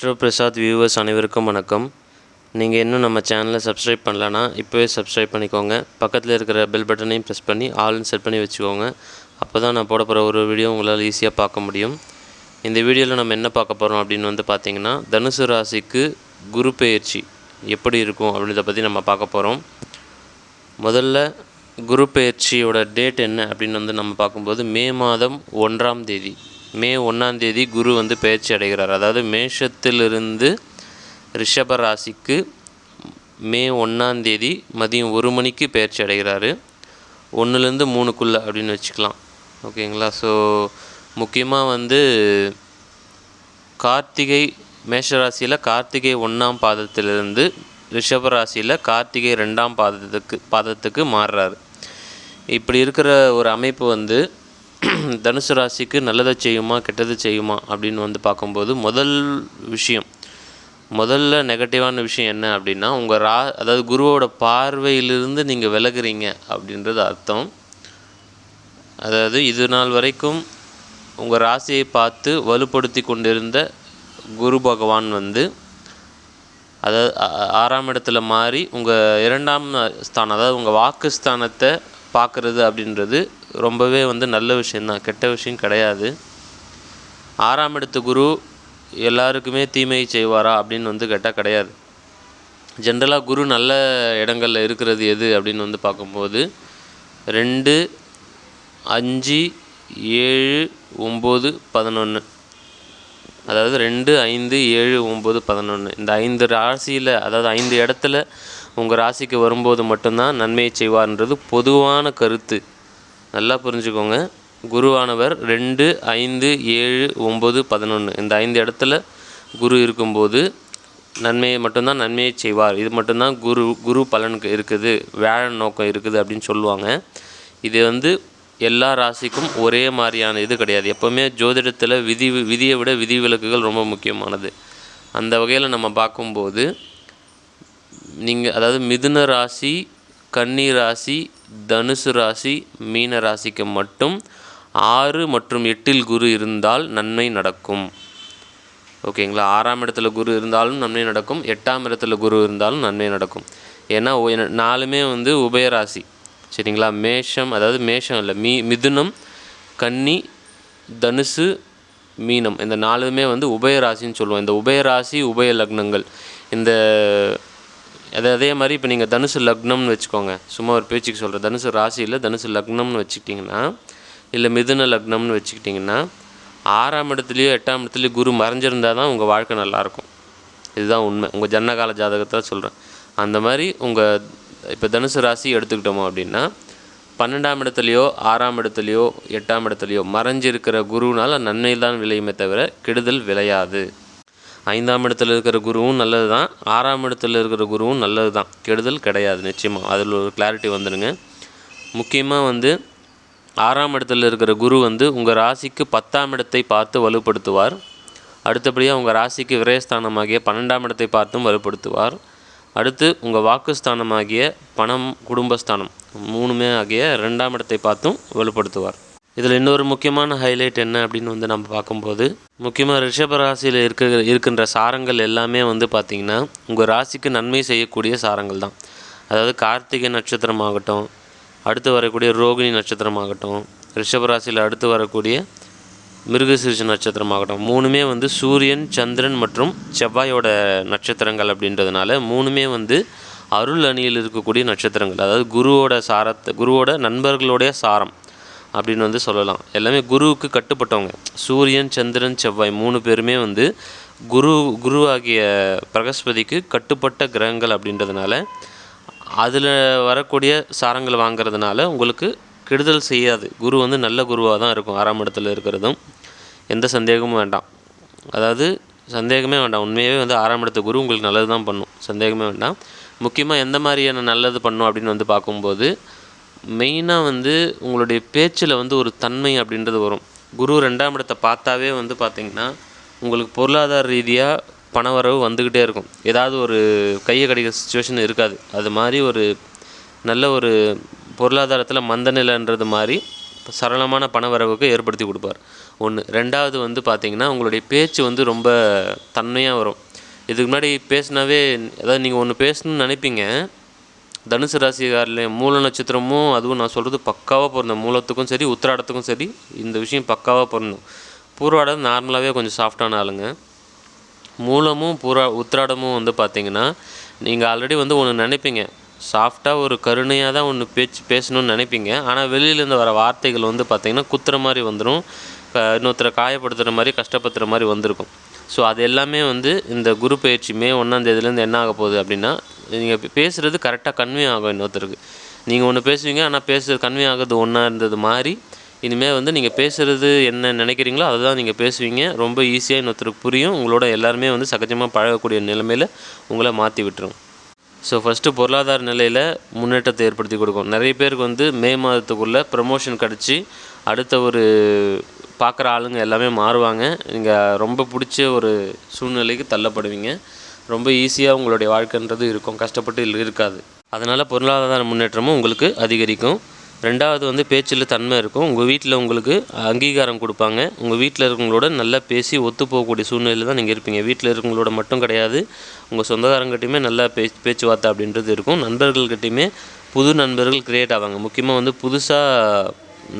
Astro Prasad viewers அனைவருக்கும் வணக்கம். நீங்கள் இன்னும் நம்ம சேனலை சப்ஸ்கிரைப் பண்ணலன்னா இப்போவே சப்ஸ்கிரைப் பண்ணிக்கோங்க. பக்கத்தில் இருக்கிற பெல் பட்டனையும் ப்ரெஸ் பண்ணி ஆல்னு செட் பண்ணி வச்சுக்கோங்க. அப்போ தான் நான் போட போகிற ஒரு வீடியோ உங்களால் ஈஸியாக பார்க்க முடியும். இந்த வீடியோவில் நம்ம என்ன பார்க்க போகிறோம் அப்படின்னு வந்து பார்த்திங்கன்னா தனுசு ராசிக்கு குரு பெயர்ச்சி எப்படி இருக்கும் அப்படின்றத பற்றி நம்ம பார்க்க போகிறோம் முதல்ல குரு பெயர்ச்சியோட டேட் என்ன அப்படின்னு வந்து நம்ம பார்க்கும்போது மே மாதம் ஒன்றாம் தேதி. மே ஒன்றாந்தேதி குரு வந்து பெயர்ச்சி அடைகிறார். அதாவது மேஷத்திலிருந்து ரிஷப ராசிக்கு மே ஒன்றாம் தேதி மதியம் ஒரு மணிக்கு பெயர்ச்சி அடைகிறாரு. ஒன்றுலேருந்து மூணுக்குள்ளே அப்படின்னு வச்சுக்கலாம். ஓகேங்களா? ஸோ முக்கியமாக வந்து கார்த்திகை மேஷராசியில் கார்த்திகை ஒன்றாம் பாதத்திலிருந்து ரிஷப ராசியில் கார்த்திகை ரெண்டாம் பாதத்துக்கு பாதத்துக்கு மாறுறாரு. இப்படி இருக்கிற ஒரு அமைப்பு வந்து தனுசு ராசிக்கு நல்லதை செய்யுமா கெட்டது செய்யுமா அப்படின்னு வந்து பார்க்கும்போது முதல் விஷயம் முதல்ல நெகட்டிவான விஷயம் என்ன அப்படின்னா உங்கள் ரா அதாவது குருவோட பார்வையிலிருந்து நீங்கள் விலகுறீங்க அப்படின்றது அர்த்தம். அதாவது இது நாள் வரைக்கும் உங்கள் ராசியை பார்த்து வலுப்படுத்தி கொண்டிருந்த குரு பகவான் வந்து அதாவது ஆறாம் இடத்துல மாறி உங்கள் இரண்டாம் ஸ்தானம் அதாவது உங்கள் வாக்குஸ்தானத்தை பார்க்குறது அப்படின்றது ரொம்பவே வந்து நல்ல விஷயந்தான். கெட்ட விஷயம் கிடையாது. ஆறாம் இடத்து குரு எல்லாருக்குமே தீமையை செய்வாரா அப்படின்னு வந்து கேட்டால் கிடையாது. ஜென்ரலாக குரு நல்ல இடங்களில் இருக்கிறது எது அப்படின்னு வந்து பார்க்கும்போது ரெண்டு அஞ்சு ஏழு ஒம்பது பதினொன்று அதாவது ரெண்டு ஐந்து ஏழு ஒம்பது பதினொன்று இந்த ஐந்து ராசியில் அதாவது ஐந்து இடத்துல உங்கள் ராசிக்கு வரும்போது மட்டும்தான் நன்மையை செய்வார்ன்றது பொதுவான கருத்து. நல்லா புரிஞ்சுக்கோங்க. குருவானவர் ரெண்டு ஐந்து ஏழு ஒம்பது பதினொன்று இந்த ஐந்து இடத்துல குரு இருக்கும்போது நன்மையை மட்டும்தான் நன்மையை செய்வார். இது மட்டும்தான் குரு குரு பலனுக்கு இருக்குது. வேழன் நோக்கம் இருக்குது அப்படின்னு சொல்லுவாங்க. இது வந்து எல்லா ராசிக்கும் ஒரே மாதிரியான இது கிடையாது. எப்போவுமே ஜோதிடத்தில் விதி விதியை விட விதிவிலக்குகள் ரொம்ப முக்கியமானது. அந்த வகையில் நம்ம பார்க்கும்போது நீங்கள் அதாவது மிதுன ராசி கன்னி ராசி தனுசு ராசி மீன ராசிக்கு மட்டும் ஆறு மற்றும் எட்டில் குரு இருந்தால் நன்மை நடக்கும். ஓகேங்களா? ஆறாம் இடத்துல குரு இருந்தாலும் நன்மை நடக்கும். எட்டாம் இடத்துல குரு இருந்தாலும் நன்மை நடக்கும். ஏன்னா நாலுமே வந்து உபயராசி சரிங்களா? மேஷம் அதாவது மேஷம் இல்லை மீ மிதுனம் கன்னி தனுசு மீனம். இந்த நாலுமே வந்து உபயராசின்னு சொல்லுவோம். இந்த உபயராசி உபய லக்னங்கள். இந்த அது அதே மாதிரி இப்போ நீங்கள் தனுசு லக்னம்னு வச்சுக்கோங்க. சும்மா ஒரு பேச்சுக்கு சொல்கிறேன் தனுசு ராசியில் தனுசு லக்னம்னு வச்சுக்கிட்டிங்கன்னா இல்லை மிதுன லக்னம்னு வச்சுக்கிட்டிங்கன்னா ஆறாம் இடத்துலையோ எட்டாம் இடத்துலையோ குரு மறைஞ்சிருந்தால் தான் உங்கள் வாழ்க்கை நல்லாயிருக்கும். இதுதான் உண்மை. உங்கள் ஜன்னகால ஜாதகத்தை சொல்கிறேன் அந்த மாதிரி உங்கள் இப்போ தனுசு ராசி எடுத்துக்கிட்டோமோ அப்படின்னா பன்னெண்டாம் இடத்துலையோ ஆறாம் இடத்துலையோ எட்டாம் இடத்துலையோ மறைஞ்சிருக்கிற குருனால் நன்மை தான் விளையுமே தவிர கெடுதல் விளையாது. ஐந்தாம் இடத்துல இருக்கிற குருவும் நல்லது தான் ஆறாம் இடத்துல இருக்கிற குருவும் நல்லது தான் கெடுதல் கிடையாது நிச்சயமாக அதில் ஒரு கிளாரிட்டி வந்துடுங்க. முக்கியமாக வந்து ஆறாம் இடத்துல இருக்கிற குரு வந்து உங்கள் ராசிக்கு பத்தாம் இடத்தை பார்த்து வலுப்படுத்துவார். அடுத்தபடியாக உங்கள் ராசிக்கு விரயஸ்தானமாகிய பன்னெண்டாம் இடத்தை பார்த்தும் வலுப்படுத்துவார். அடுத்து உங்கள் வாக்குஸ்தானமாகிய பணம் குடும்பஸ்தானம் மூணுமே ஆகிய ரெண்டாம் இடத்தை பார்த்தும் வலுப்படுத்துவார். இதில் இன்னொரு முக்கியமான ஹைலைட் என்ன அப்படின்னு வந்து நம்ம பார்க்கும்போது முக்கியமாக ரிஷப ராசியில் இருக்க இருக்கின்ற சாரங்கள் எல்லாமே வந்து பார்த்திங்கன்னா உங்கள் ராசிக்கு நன்மை செய்யக்கூடிய சாரங்கள் தான். அதாவது கார்த்திகை நட்சத்திரமாகட்டும் அடுத்து வரக்கூடிய ரோகிணி நட்சத்திரமாகட்டும் ரிஷப ராசியில் அடுத்து வரக்கூடிய மிருகசீரிஷ நட்சத்திரமாகட்டும் மூணுமே வந்து சூரியன் சந்திரன் மற்றும் செவ்வாயோட நட்சத்திரங்கள் அப்படின்றதுனால மூணுமே வந்து அருள் அணியில் இருக்கக்கூடிய நட்சத்திரங்கள். அதாவது குருவோட சாரத்தை குருவோட நண்பர்களுடைய சாரம். அப்படின்னு வந்து சொல்லலாம். எல்லாமே குருவுக்கு கட்டுப்பட்டவங்க. சூரியன் சந்திரன் செவ்வாய் மூணு பேருமே வந்து குரு குரு ஆகிய பிரகஸ்பதிக்கு கட்டுப்பட்ட கிரகங்கள் அப்படின்றதுனால அதில் வரக்கூடிய சாரங்கள் வாங்குறதுனால உங்களுக்கு கெடுதல் செய்யாது. குரு வந்து நல்ல குருவாக தான் இருக்கும் ஆறாம் இடத்துல இருக்கிறதும். எந்த சந்தேகமும் வேண்டாம். அதாவது சந்தேகமே வேண்டாம். உண்மையாகவே வந்து ஆறாம் இடத்து குரு உங்களுக்கு நல்லது தான் பண்ணும். சந்தேகமே வேண்டாம். முக்கியமாக எந்த மாதிரியான நல்லது பண்ணும் அப்படின்னு வந்து பார்க்கும்போது மெயினாக வந்து உங்களுடைய பேச்சில் வந்து ஒரு தன்மை அப்படின்றது வரும். குரு ரெண்டாம் இடத்தை பார்த்தாவே வந்து பார்த்திங்கன்னா உங்களுக்கு பொருளாதார ரீதியாக பணவரவு வந்துக்கிட்டே இருக்கும். ஏதாவது ஒரு கையை கிடைக்கிற சுச்சுவேஷன் இருக்காது. அது மாதிரி ஒரு நல்ல ஒரு பொருளாதாரத்தில் மந்த நிலைன்றது மாதிரி சரளமான பணவரவுக்கு ஏற்படுத்தி கொடுப்பார். ஒன்று ரெண்டாவது வந்து பார்த்திங்கன்னா உங்களுடைய பேச்சு வந்து ரொம்ப தன்மையாக வரும். இதுக்கு முன்னாடி பேசினாவே அதாவது நீங்கள் ஒன்று பேசணும்னு நினைப்பீங்க. தனுசு ராசிக்காரில் மூல நட்சத்திரமும் அதுவும் நான் சொல்கிறது பக்காவாக பொருந்தும். மூலத்துக்கும் சரி உத்திராடத்துக்கும் சரி இந்த விஷயம் பக்காவாக பொருந்தும். பூர்வாடம் நார்மலாகவே கொஞ்சம் சாஃப்டான ஆளுங்க. மூலமும் பூரா உத்திராடமும் வந்து பார்த்தீங்கன்னா நீங்கள் ஆல்ரெடி வந்து ஒன்று நினைப்பீங்க. சாஃப்டாக ஒரு கருணையாக தான் ஒன்று பேச்சு பேசணும்னு நினைப்பீங்க. ஆனால் வெளியிலேருந்து வர வார்த்தைகள் வந்து பார்த்திங்கன்னா குத்துற மாதிரி வந்துடும் இன்னொருத்தரை காயப்படுத்துகிற மாதிரி கஷ்டப்படுத்துகிற மாதிரி வந்திருக்கும். ஸோ அது எல்லாமே வந்து இந்த குரு பயிற்சி மே ஒன்றாந்தேதிலேருந்து என்ன ஆக போகுது அப்படின்னா நீங்கள் பேசுகிறது கரெக்டாக கன்வே ஆகும் இன்னொருத்தருக்கு. நீங்கள் ஒன்று பேசுவீங்க ஆனால் பேசுறது கன்வே ஆகிறது ஒன்றா இருந்தது மாதிரி இனிமேல் வந்து நீங்கள் பேசுகிறது என்ன நினைக்கிறீங்களோ அதை தான் நீங்கள் பேசுவீங்க. ரொம்ப ஈஸியாக இன்னொருத்தருக்கு புரியும். உங்களோட எல்லாருமே வந்து சகஜமாக பழகக்கூடிய நிலைமையில் உங்களை மாற்றி விட்டுரும். ஸோ ஃபஸ்ட்டு பொருளாதார நிலையில் முன்னேற்றத்தை ஏற்படுத்தி கொடுக்கும். நிறைய பேருக்கு வந்து மே மாதத்துக்குள்ளே ப்ரமோஷன் கிடச்சி அடுத்த ஒரு பார்க்குற ஆளுங்க எல்லாமே மாறுவாங்க. நீங்கள் ரொம்ப பிடிச்ச ஒரு சூழ்நிலைக்கு தள்ளப்படுவீங்க. ரொம்ப ஈஸியாக உங்களுடைய வாழ்க்கைன்றது இருக்கும். கஷ்டப்பட்டு இருக்காது. அதனால் பொருளாதார முன்னேற்றமும் உங்களுக்கு அதிகரிக்கும். ரெண்டாவது வந்து பேச்சில் தன்மை இருக்கும். உங்கள் வீட்டில் உங்களுக்கு அங்கீகாரம் கொடுப்பாங்க. உங்கள் வீட்டில் இருக்கவங்களோட நல்லா பேசி ஒத்து போகக்கூடிய சூழ்நிலையில் தான் நீங்கள் இருப்பீங்க. வீட்டில் இருக்கவங்களோட மட்டும் கிடையாது. உங்கள் சொந்தக்காரங்கிட்டையுமே நல்லா பேச்சு பேச்சுவார்த்தை அப்படின்றது இருக்கும். நண்பர்கள்கிட்டையுமே புது நண்பர்கள் க்ரியேட் ஆவாங்க. முக்கியமாக வந்து புதுசாக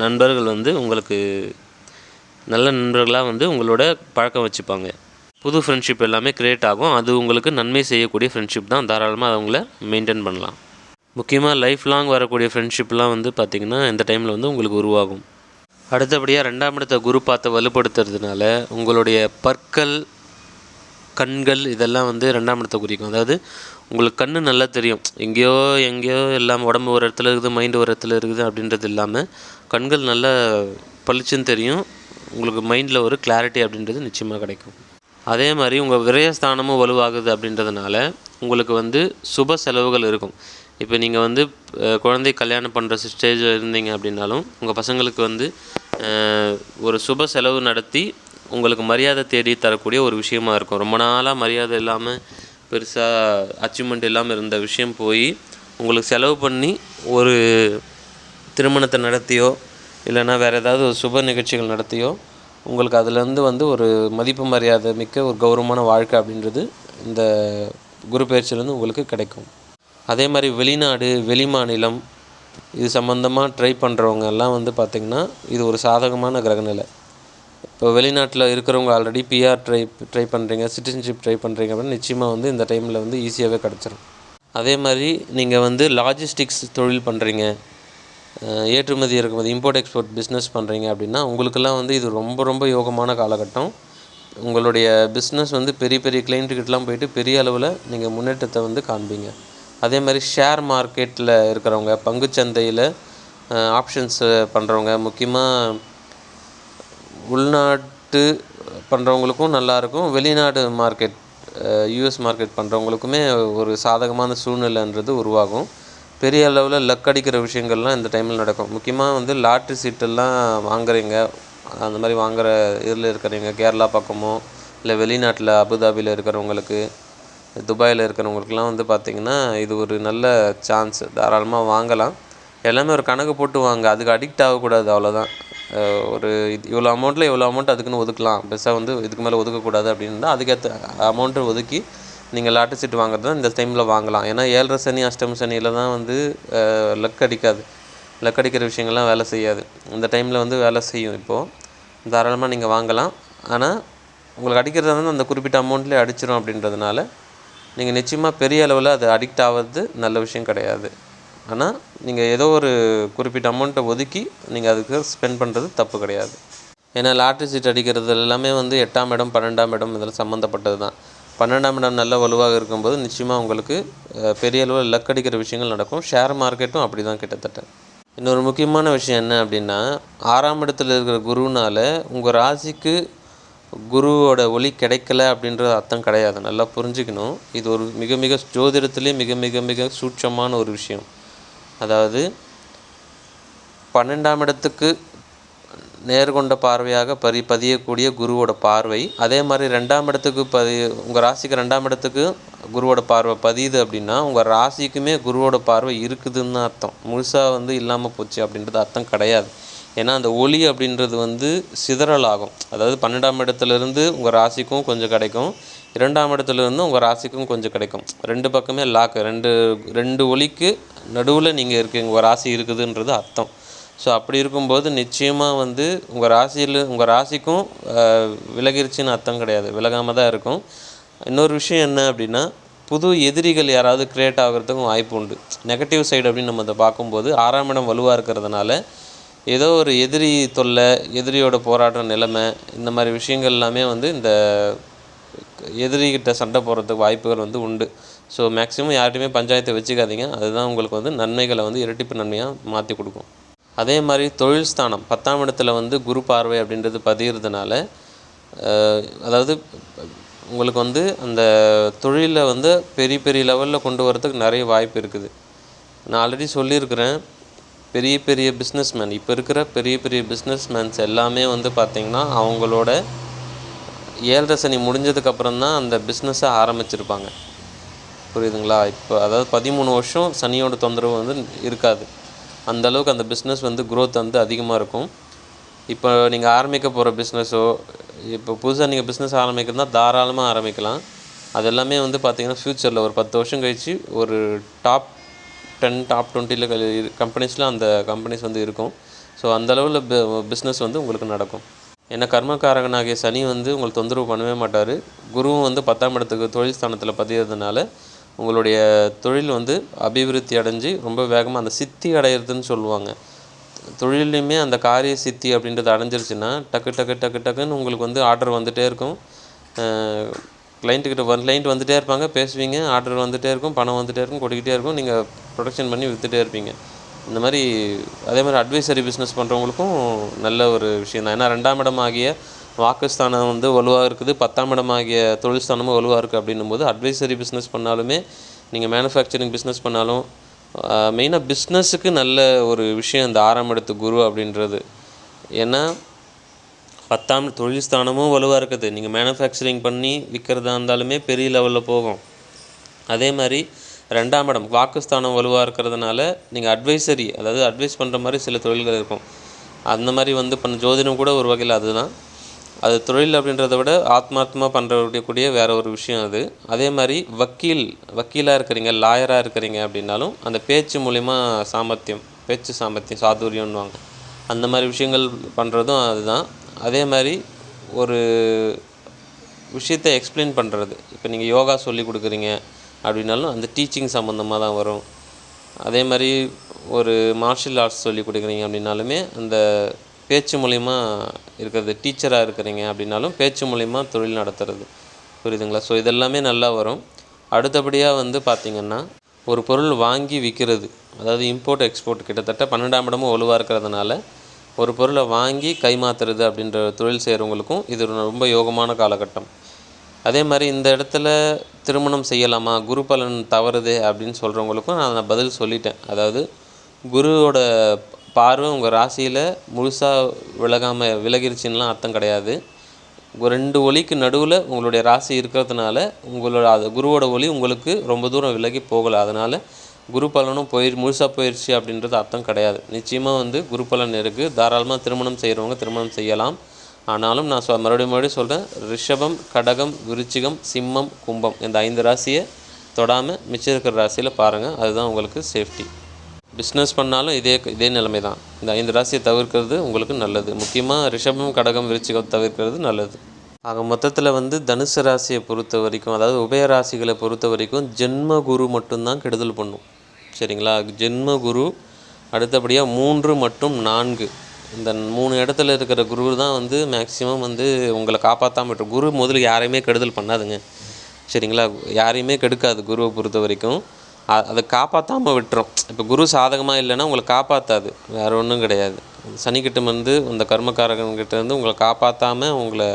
நண்பர்கள் வந்து உங்களுக்கு நல்ல நண்பர்களாக வந்து உங்களோட பழக்கம் வச்சுப்பாங்க. புது ஃப்ரெண்ட்ஷிப் எல்லாமே க்ரியேட் ஆகும். அது உங்களுக்கு நன்மை செய்யக்கூடிய ஃப்ரெண்ட்ஷிப் தான். தாராளமாக அவங்கள மெயின்டைன் பண்ணலாம். முக்கியமாக லைஃப் லாங் வரக்கூடிய ஃப்ரெண்ட்ஷிப்லாம் வந்து பார்த்திங்கன்னா இந்த டைமில் வந்து உங்களுக்கு உருவாகும். அடுத்தபடியாக ரெண்டாம் இடத்த குரு பார்த்து வலுப்படுத்துறதுனால உங்களுடைய பற்கள் கண்கள் இதெல்லாம் வந்து ரெண்டாம் இடத்தை குறிக்கும். அதாவது உங்களுக்கு கண்ணு நல்லா தெரியும். எங்கேயோ எங்கேயோ எல்லாம் உடம்பு ஒரு இடத்துல இருக்குது மைண்டு ஒரு இடத்துல இருக்குது அப்படின்றது இல்லாமல் கண்கள் நல்லா பளிச்சுன்னு தெரியும். உங்களுக்கு மைண்டில் ஒரு கிளாரிட்டி அப்படின்றது நிச்சயமாக கிடைக்கும். அதே மாதிரி உங்கள் விரயஸ்தானமும் வலுவாகுது அப்படின்றதுனால உங்களுக்கு வந்து சுப செலவுகள் இருக்கும். இப்போ நீங்கள் வந்து குழந்தை கல்யாணம் பண்ணுற ஸ்டேஜில் இருந்தீங்க அப்படின்னாலும் உங்கள் பசங்களுக்கு வந்து ஒரு சுப செலவு நடத்தி உங்களுக்கு மரியாதை தேடி தரக்கூடிய ஒரு விஷயமா இருக்கும். ரொம்ப நாளாக மரியாதை இல்லாமல் பெருசாக அச்சீவ்மெண்ட் இல்லாமல் இருந்த விஷயம் போய் உங்களுக்கு செலவு பண்ணி ஒரு திருமணத்தை நடத்தியோ இல்லைன்னா வேறு ஏதாவது ஒரு சுப நிகழ்ச்சிகள் நடத்தியோ உங்களுக்கு அதுலேருந்து வந்து ஒரு மதிப்பு மரியாதை மிக்க ஒரு கௌரவமான வாழ்க்கை அப்படின்றது இந்த குரு பயிற்சியிலேருந்து உங்களுக்கு கிடைக்கும். அதே மாதிரி வெளிநாடு வெளி மாநிலம் இது சம்மந்தமாக ட்ரை பண்ணுறவங்க எல்லாம் வந்து பார்த்திங்கன்னா இது ஒரு சாதகமான கிரகநிலை. இப்போ வெளிநாட்டில் இருக்கிறவங்க ஆல்ரெடி பிஆர் ட்ரை ட்ரை பண்ணுறீங்க சிட்டிசன்ஷிப் ட்ரை பண்ணுறீங்க அப்படின்னா நிச்சயமாக வந்து இந்த டைமில் வந்து ஈஸியாகவே கிடச்சிரும். அதே மாதிரி நீங்கள் வந்து லாஜிஸ்டிக்ஸ் தொழில் பண்ணுறீங்க ஏற்றுமதி இறக்குமதி இம்போர்ட் எக்ஸ்போர்ட் பிஸ்னஸ் பண்ணுறீங்க அப்படின்னா உங்களுக்கெல்லாம் வந்து இது ரொம்ப ரொம்ப யோகமான காலகட்டம். உங்களுடைய பிஸ்னஸ் வந்து பெரிய பெரிய கிளைண்ட்டுக்கிட்டலாம் போயிட்டு பெரிய அளவில் நீங்கள் முன்னேற்றத்தை வந்து காண்பீங்க. அதே மாதிரி ஷேர் மார்க்கெட்டில் இருக்கிறவங்க பங்குச்சந்தையில் ஆப்ஷன்ஸ் பண்ணுறவங்க முக்கியமாக உள்நாட்டு பண்ணுறவங்களுக்கும் நல்லாயிருக்கும் வெளிநாடு மார்க்கெட் யூஎஸ் மார்க்கெட் பண்ணுறவங்களுக்குமே ஒரு சாதகமான சூழ்நிலைன்றது உருவாகும். பெரிய அளவில் லக் அடிக்கிற விஷயங்கள்லாம் இந்த டைமில் நடக்கும். முக்கியமாக வந்து லாட்ரி சீட்டெல்லாம் வாங்குறீங்க. அந்த மாதிரி வாங்குற இதில் இருக்கிறவங்க கேரளா பக்கமோ இல்லை வெளிநாட்டில் அபுதாபியில் இருக்கிறவங்களுக்கு துபாயில் இருக்கிறவங்களுக்குலாம் வந்து பார்த்திங்கன்னா இது ஒரு நல்ல சான்ஸ் தாராளமாக வாங்கலாம். எல்லாமே ஒரு கணக்கு போட்டு வாங்க. அதுக்கு அடிக்ட் ஆகக்கூடாது அவ்வளோதான் ஒரு இது இவ்வளோ அமௌண்ட்டில் இவ்வளோ அமௌண்ட் அதுக்குன்னு ஒதுக்கலாம். பெருசாக வந்து இதுக்கு மேலே ஒதுக்கக்கூடாது அப்படின்னு அதுக்கேற்ற அமௌண்ட்டை ஒதுக்கி நீங்கள் லாட்டரி சீட் வாங்குறது தான் இந்த டைமில் வாங்கலாம். ஏன்னா ஏழரை சனி அஷ்டம சனியில் தான் வந்து லக் அடிக்காது. லக் அடிக்கிற விஷயங்கள்லாம் வேலை செய்யாது. இந்த டைமில் வந்து வேலை செய்யும் இப்போது தாராளமாக நீங்கள் வாங்கலாம். ஆனால் உங்களுக்கு அடிக்கிறதா இருந்தால் அந்த குறிப்பிட்ட அமௌண்ட்லேயே அடிச்சிடும் அப்படின்றதுனால நீங்கள் நிச்சயமாக பெரிய அளவில் அது அடிக்ட் ஆகிறது நல்ல விஷயம் கிடையாது. ஆனால் நீங்கள் ஏதோ ஒரு குறிப்பிட்ட அமௌண்ட்டை ஒதுக்கி நீங்கள் அதுக்கு ஸ்பெண்ட் பண்ணுறது தப்பு கிடையாது. ஏன்னா லாட்ரி சீட் அடிக்கிறது எல்லாமே வந்து எட்டாம் இடம் பன்னெண்டாம் இடம் இதில் சம்மந்தப்பட்டது தான் பன்னெண்டாம் இடம் நல்ல வலுவாக இருக்கும்போது நிச்சயமாக உங்களுக்கு பெரிய அளவில் லக் அடிக்கிற விஷயங்கள் நடக்கும். ஷேர் மார்க்கெட்டும் அப்படி தான் கிட்டத்தட்ட. இன்னொரு முக்கியமான விஷயம் என்ன அப்படின்னா ஆறாம் இடத்துல இருக்கிற குருனால் உங்கள் ராசிக்கு குருவோட ஒளி கிடைக்கல அப்படின்றது அர்த்தம் கிடையாது. நல்லா புரிஞ்சுக்கணும். இது ஒரு மிக மிக ஜோதிடத்துலேயே மிக மிக மிக சூட்சமான ஒரு விஷயம். அதாவது பன்னெண்டாம் இடத்துக்கு நேர்கொண்ட பார்வையாக பரி பதியக்கூடிய குருவோட பார்வை. அதே மாதிரி ரெண்டாம் இடத்துக்கு பதி உங்கள் ராசிக்கு ரெண்டாம் இடத்துக்கு குருவோட பார்வை பதியுது அப்படின்னா உங்கள் ராசிக்குமே குருவோட பார்வை இருக்குதுன்னு அர்த்தம். முழுசாக வந்து இல்லாமல் போச்சு அப்படின்றது அர்த்தம் கிடையாது. ஏன்னா அந்த ஒளி அப்படின்றது வந்து சிதறல் ஆகும் அதாவது பன்னெண்டாம் இடத்துலேருந்து உங்கள் ராசிக்கும் கொஞ்சம் கிடைக்கும். இரண்டாம் இடத்துலேருந்து உங்கள் ராசிக்கும் கொஞ்சம் கிடைக்கும். ரெண்டு பக்கமே லாக்கு ரெண்டு ரெண்டு ஒளிக்கு நடுவில் நீங்கள் இருக்கீங்க. உங்கள் ராசி இருக்குதுன்றது அர்த்தம். ஸோ அப்படி இருக்கும்போது நிச்சயமாக வந்து உங்கள் ராசியில் உங்கள் ராசிக்கும் விலகிருச்சின்னு அர்த்தம் கிடையாது. விலகாமல் தான் இருக்கும். இன்னொரு விஷயம் என்ன அப்படின்னா புது எதிரிகள் யாராவது க்ரியேட் ஆகிறதுக்கும் வாய்ப்பு உண்டு. நெகட்டிவ் சைடு அப்படின்னு நம்ம அதை பார்க்கும்போது ஆறாம் இடம் வலுவாக இருக்கிறதுனால ஏதோ ஒரு எதிரி தொல்லை எதிரியோட போராடுற நிலைமை இந்த மாதிரி விஷயங்கள் எல்லாமே வந்து இந்த எதிரிகிட்ட சண்டை போடுறதுக்கு வாய்ப்புகள் வந்து உண்டு. ஸோ மேக்ஸிமம் யார்கிட்டையுமே பஞ்சாயத்தை வச்சுக்காதீங்க. அதுதான் உங்களுக்கு வந்து நன்மைகளை வந்து இரட்டிப்பு நன்மையாக மாற்றி கொடுக்கும். அதே மாதிரி தொழில் ஸ்தானம் பத்தாம் இடத்துல வந்து குரு பார்வை அப்படின்றது பதிகிறதுனால அதாவது உங்களுக்கு வந்து அந்த தொழிலில் வந்து பெரிய பெரிய லெவலில் கொண்டு வரதுக்கு நிறைய வாய்ப்பு இருக்குது. நான் ஆல்ரெடி சொல்லியிருக்கிறேன் பெரிய பெரிய பிஸ்னஸ்மேன் இப்போ இருக்கிற பெரிய பெரிய பிஸ்னஸ்மேன்ஸ் எல்லாமே வந்து பார்த்திங்கன்னா அவங்களோட ஏழரை சனி முடிஞ்சதுக்கப்புறம் தான் அந்த பிஸ்னஸை ஆரம்பிச்சிருப்பாங்க. புரியுதுங்களா? இப்போ அதாவது பதிமூணு வருஷம் சனியோட தொந்தரவு வந்து இருக்காது. அந்தளவுக்கு அந்த பிஸ்னஸ் வந்து க்ரோத் வந்து அதிகமாக இருக்கும். இப்போ நீங்கள் ஆரம்பிக்க போகிற பிஸ்னஸோ இப்போ புதுசாக நீங்கள் பிஸ்னஸ் ஆரம்பிக்கிறதுனா தாராளமாக ஆரம்பிக்கலாம். அது எல்லாமே வந்து பார்த்திங்கன்னா ஃப்யூச்சரில் ஒரு பத்து வருஷம் கழித்து ஒரு டாப் டென் டாப் டுவெண்ட்டியில் கம்பெனிஸில் அந்த கம்பெனிஸ் வந்து இருக்கும். ஸோ அந்தளவில் பிஸ்னஸ் வந்து உங்களுக்கு நடக்கும். ஏன்னா கர்மக்காரகனாகிய சனி வந்து உங்களுக்கு தொந்தரவு பண்ணவே மாட்டார். குருவும் வந்து பத்தாம் இடத்துக்கு தொழில் ஸ்தானத்தில் பதியறதுனால உங்களுடைய தொழில் வந்து அபிவிருத்தி அடைஞ்சு ரொம்ப வேகமாக அந்த சித்தி அடையிறதுன்னு சொல்லுவாங்க. தொழிலையுமே அந்த காரிய சித்தி அப்படின்றது அடைஞ்சிருச்சுன்னா டக்கு டக்கு டக்கு டக்குன்னு உங்களுக்கு வந்து ஆர்டர் வந்துகிட்டே இருக்கும். கிளைண்ட்டுக்கிட்ட ஒன் கிளைண்ட் வந்துகிட்டே இருப்பாங்க. பேசுவீங்க ஆர்டர் வந்துகிட்டே இருக்கும் பணம் வந்துகிட்டே இருக்கும் கொடுக்கிட்டே இருக்கும். நீங்கள் ப்ரொடக்ஷன் பண்ணி விற்றுட்டே இருப்பீங்க. இந்த மாதிரி அதே மாதிரி அட்வைசரி பிஸ்னஸ் பண்ணுறவங்களுக்கும் நல்ல ஒரு விஷயம் தான். ஏன்னா ரெண்டாம் இடம் ஆகிய வாக்குஸ்தானம் வந்து வலுவாக இருக்குது. பத்தாம் இடமாகிய ஆகிய தொழில் ஸ்தானமும் வலுவாக இருக்குது அப்படின்னும் போது அட்வைசரி பிஸ்னஸ் பண்ணாலுமே நீங்கள் மேனுஃபேக்சரிங் பிஸ்னஸ் பண்ணாலும் மெயினாக பிஸ்னஸுக்கு நல்ல ஒரு விஷயம் இந்த ஆறாம் இடத்து குரு அப்படின்றது. ஏன்னா பத்தாம் தொழில் ஸ்தானமும் வலுவாக இருக்குது. நீங்கள் மேனுஃபேக்சரிங் பண்ணி விற்கிறதா இருந்தாலுமே பெரிய லெவலில் போகும். அதே மாதிரி ரெண்டாம் இடம் வாக்குஸ்தானம் வலுவாக இருக்கிறதுனால நீங்கள் அட்வைசரி அதாவது அட்வைஸ் பண்ணுற மாதிரி சில தொழில்கள் இருக்கும். அந்த மாதிரி வந்து பண்ண ஜோதிடம் கூட ஒரு வகையில் அதுதான். அது தொழில் அப்படின்றத விட ஆத்மார்த்தமாக பண்ணுறக்கூடிய வேற ஒரு விஷயம் அது. அதே மாதிரி வக்கீல் வக்கீலாக இருக்கிறீங்க லாயராக இருக்கிறீங்க அப்படின்னாலும் அந்த பேச்சு மூலிமா சாமர்த்தியம் பேச்சு சாமர்த்தியம் சாதுரியம்னுவாங்க அந்த மாதிரி விஷயங்கள் பண்ணுறதும் அதுதான். அதே மாதிரி ஒரு விஷயத்தை எக்ஸ்பிளைன் பண்ணுறது இப்போ நீங்கள் யோகா சொல்லி கொடுக்குறீங்க அப்படின்னாலும் அந்த டீச்சிங் சம்மந்தமாக தான் வரும். அதே மாதிரி ஒரு மார்ஷியல் ஆர்ட்ஸ் சொல்லி கொடுக்குறீங்க அப்படின்னாலுமே அந்த பேச்சு மூலிமா இருக்கிறது டீச்சராக இருக்கிறீங்க அப்படின்னாலும் பேச்சு மூலிமா தொழில் நடத்துறது. புரியுதுங்களா? ஸோ இதெல்லாமே நல்லா வரும். அடுத்தபடியாக வந்து பார்த்திங்கன்னா ஒரு பொருள் வாங்கி விற்கிறது அதாவது இம்போர்ட் எக்ஸ்போர்ட் கிட்டத்தட்ட பன்னெண்டாம் இடமும் ஒழுவாக இருக்கிறதுனால ஒரு பொருளை வாங்கி கைமாத்துறது அப்படின்ற தொழில் செய்கிறவங்களுக்கும் இது ரொம்ப யோகமான காலகட்டம். அதே மாதிரி இந்த இடத்துல திருமணம் செய்யலாமா குரு பலன் தவறுது அப்படின்னு சொல்கிறவங்களுக்கும் நான் பதில் சொல்லிட்டேன். அதாவது குருவோட பார்வை உங்கள் ராசியில் முழுசாக விலகாமல் விலகிருச்சுன்னுலாம் அர்த்தம் கிடையாது. ரெண்டு ஒளிக்கு நடுவில் உங்களுடைய ராசி இருக்கிறதுனால உங்களோட அது குருவோட ஒளி உங்களுக்கு ரொம்ப தூரம் விலகி போகலை. அதனால் குரு பலனும் போயிரு முழுசாக போயிடுச்சு அப்படின்றது அர்த்தம் கிடையாது. நிச்சயமாக வந்து குரு பலன் இருக்குது தாராளமாக திருமணம் செய்கிறவங்க திருமணம் செய்யலாம். ஆனாலும் நான் சொ மறுபடியும் மறுபடியும் சொல்கிறேன் ரிஷபம் கடகம் விருச்சிகம் சிம்மம் கும்பம் இந்த ஐந்து ராசியை தொடாமல் மிச்சம் இருக்கிற ராசியில் பாருங்கள் அதுதான் உங்களுக்கு சேஃப்டி பிஸ்னஸ் பண்ணாலும் இதே இதே நிலைமை தான் இந்த ஐந்து ராசியை தவிர்க்கிறது உங்களுக்கு நல்லது. முக்கியமாக ரிஷபம் கடகம் விருச்சிகம் தவிர்க்கிறது நல்லது. ஆக மொத்தத்தில் வந்து தனுசு ராசியை பொறுத்த வரைக்கும் அதாவது உபய ராசிகளை பொறுத்த வரைக்கும் ஜென்ம குரு மட்டும்தான் கெடுதல் பண்ணும். சரிங்களா? ஜென்ம குரு அடுத்தபடியாக மூன்று மற்றும் நான்கு. இந்த மூணு இடத்துல இருக்கிற குரு தான் வந்து மேக்ஸிமம் வந்து உங்களை காப்பாற்றாமல் இருக்கும் குரு முதல்ல யாரையுமே கெடுதல் பண்ணாதுங்க. சரிங்களா? யாரையுமே கெடுக்காது குருவை பொறுத்த வரைக்கும். அதை காப்பாற்றாமல் விட்டுரும். இப்போ குரு சாதகமாக இல்லைன்னா உங்களை காப்பாற்றாது வேற ஒன்றும் கிடையாது. சனிக்கிட்டம் வந்து அந்த கர்மக்காரகன்கிட்ட இருந்து உங்களை காப்பாற்றாமல் உங்களை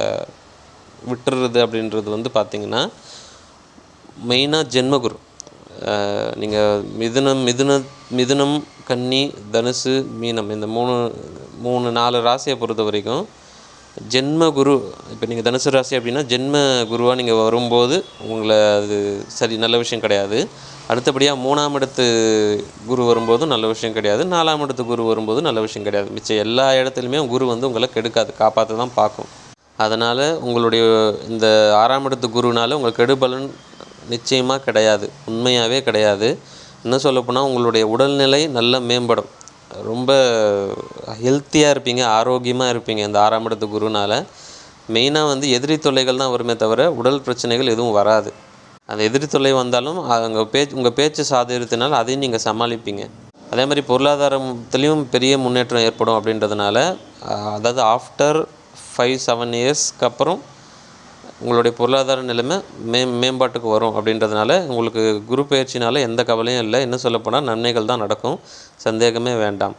விட்டுறது அப்படின்றது வந்து பார்த்திங்கன்னா மெயினாக ஜென்மகுரு. நீங்கள் மிதுனம் மிதுன மிதுனம் கன்னி தனுசு மீனம் இந்த மூணு மூணு நாலு ராசியை பொறுத்த வரைக்கும் ஜென்ம குரு இப்போ நீங்கள் தனுசு ராசி அப்படின்னா ஜென்ம குருவாக நீங்கள் வரும்போது உங்களை அது சரி நல்ல விஷயம் கிடையாது. அடுத்தபடியாக மூணாம் இடத்து குரு வரும்போதும் நல்ல விஷயம் கிடையாது. நாலாம் இடத்து குரு வரும்போது நல்ல விஷயம் கிடையாது. மிச்சம் எல்லா இடத்துலையுமே குரு வந்து உங்களை கெடுக்காது காப்பாற்ற தான் பார்க்கும். அதனால் உங்களுடைய இந்த ஆறாம் இடத்து குருனால உங்களுக்கு கெடுபலன் நிச்சயமாக கிடையாது. உண்மையாகவே கிடையாது. இன்னும் சொல்லப்போனால் உங்களுடைய உடல்நிலை நல்ல மேம்படும். ரொம்ப ஹெல்த்தியாக இருப்பீங்க ஆரோக்கியமாக இருப்பீங்க இந்த ஆறாம் இடத்து குருனால். மெயினாக வந்து எதிரி தொல்லைகள் தான் வருமே தவிர உடல் பிரச்சனைகள் எதுவும் வராது. அந்த எதிரி தொல்லை வந்தாலும் உங்கள் பேச்சு உங்கள் பேச்சு சாதுரியத்தினால் அதையும் நீங்கள் சமாளிப்பீங்க. அதே மாதிரி பொருளாதாரத்துலேயும் பெரிய முன்னேற்றம் ஏற்படும் அப்படின்றதுனால அதாவது ஆஃப்டர் ஃபைவ் செவன் இயர்ஸ்க்கு அப்புறம் உங்களுடைய பொருளாதார நிலைமை மே மேம்பாட்டுக்கு வரும் அப்படின்றதுனால உங்களுக்கு குரு பயிற்சினால் எந்த கவலையும் இல்லை. இன்னும் சொல்லப்போனால் நன்மைகள் தான் நடக்கும். சந்தேகமே வேண்டாம்.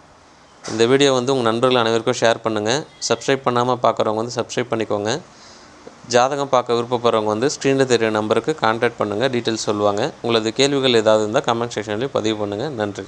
இந்த வீடியோ வந்து உங்கள் நண்பர்கள் அனைவருக்கும் ஷேர் பண்ணுங்கள் சப்ஸ்கிரைப் பண்ணாமல் பார்க்குறவங்க வந்து சப்ஸ்கிரைப் பண்ணிக்கோங்க. ஜாதகம் பார்க்க விருப்பப்படுறவங்க வந்து ஸ்க்ரீனில் தெரிய நம்பருக்கு கான்டாக்ட் பண்ணுங்கள் டீட்டெயில்ஸ் சொல்லுவாங்க. உங்களது கேள்விகள் ஏதாவது இருந்தால் கமெண்ட் செக்ஷன்லேயும் பதிவு பண்ணுங்கள் நன்றி.